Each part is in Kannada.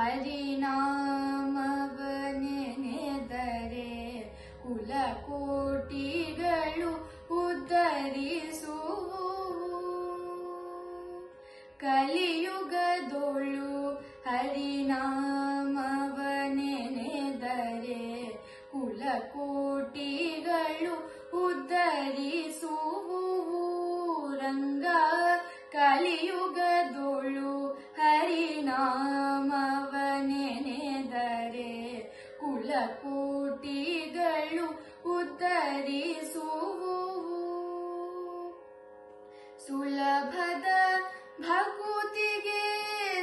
ಕಲಿಯುಗದೊಳು ಹರಿನಾಮವನೆನೆದರೆ ಕುಲಕೋಟಿಗಳು ಉದ್ಧರಿಸು ಕಲಿಯುಗದೊಳು ಹರಿನಾಮವನೆನೆದರೆ ಕುಲಕೋಟಿಗಳು ಉದ್ಧರಿಸುವು. ರಂಗ ಕಲಿಯುಗದೊಳು ಹರಿನಾಮವನೆನೆದರೆ ಕುಲಕೋಟಿಗಳು ಉದ್ಧರಿಸುವು ಸುಲಭದ ಭಕುತಿಗೆ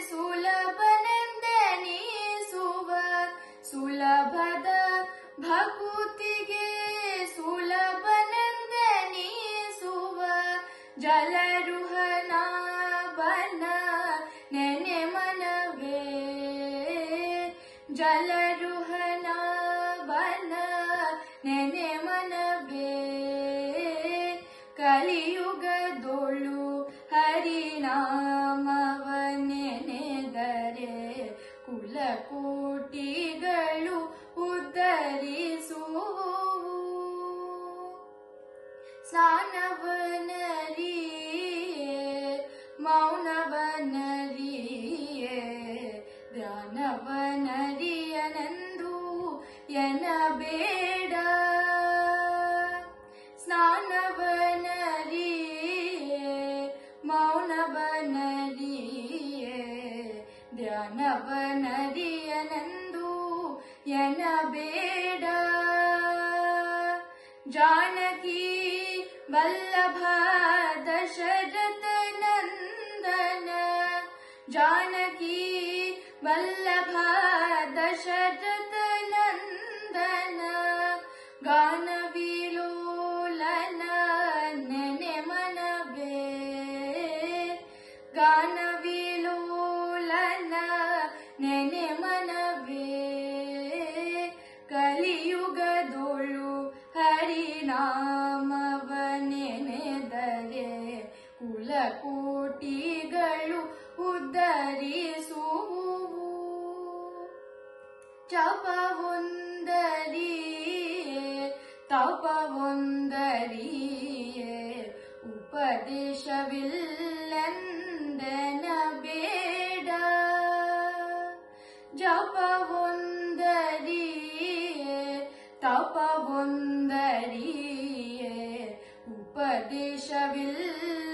ಸುಲಭನೆಂದೆನಿಸುವ ಸುಲಭದ ಭಕುತಿಗೆ ಸುಲಭನೆಂದೆನಿಸುವ ಜಲರುಹನ ಬನ ನೆನೆ ಮನವೇ ಜಲರುಹನ सनवनरि मौनवनरि एनवनन्दु एन बेड स्नरि मौनबनरि ए जनवनन्दु वल्लभा दशजत नन्दन जानकी वल्लभा दशजत नन्दन गानवि नेने मनवे गानवि नेने मनवे कलियुग हरिणा ಕುಲಕೋಟಿಗಳು ಉದ್ಧರಿಸುವು. ಚಪವೊಂದರಿಯೇ ತಪವೊಂದರಿಯೇ ಉಪದೇಶವಿಲ್ಲೆಂದನ ಬೇಡ ಜಪವೊಂದರಿಯೇ ತಪವೊಂದರಿಯೇ ಉಪದೇಶವಿಲ್ಲೆಂದೆನ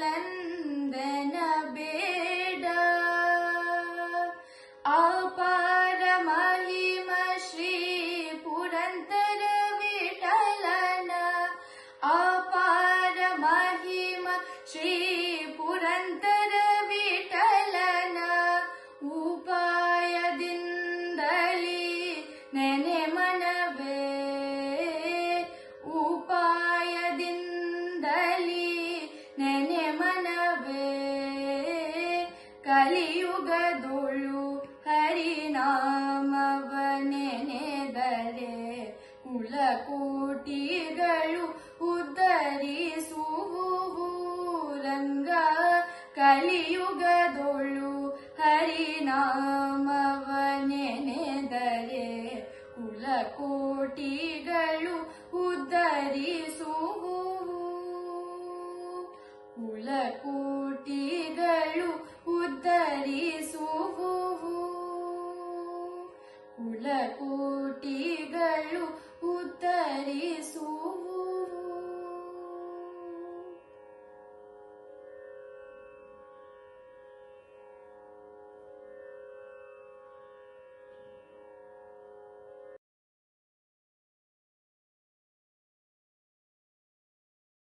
ಕುಲಕೋಟಿಗಳು ಉದ್ಧರಿಸುವು. ರಂಗ ಕಲಿಯುಗದೊಳು ಹರಿನಾಮವನೆನೆದರೆ ಕುಲಕೋಟಿಗಳು ಉದ್ಧರಿಸುವು. ಕುಲಕೋಟಿಗಳು ಉದ್ಧರಿಸುವು. ಕುಲಕೋಟಿ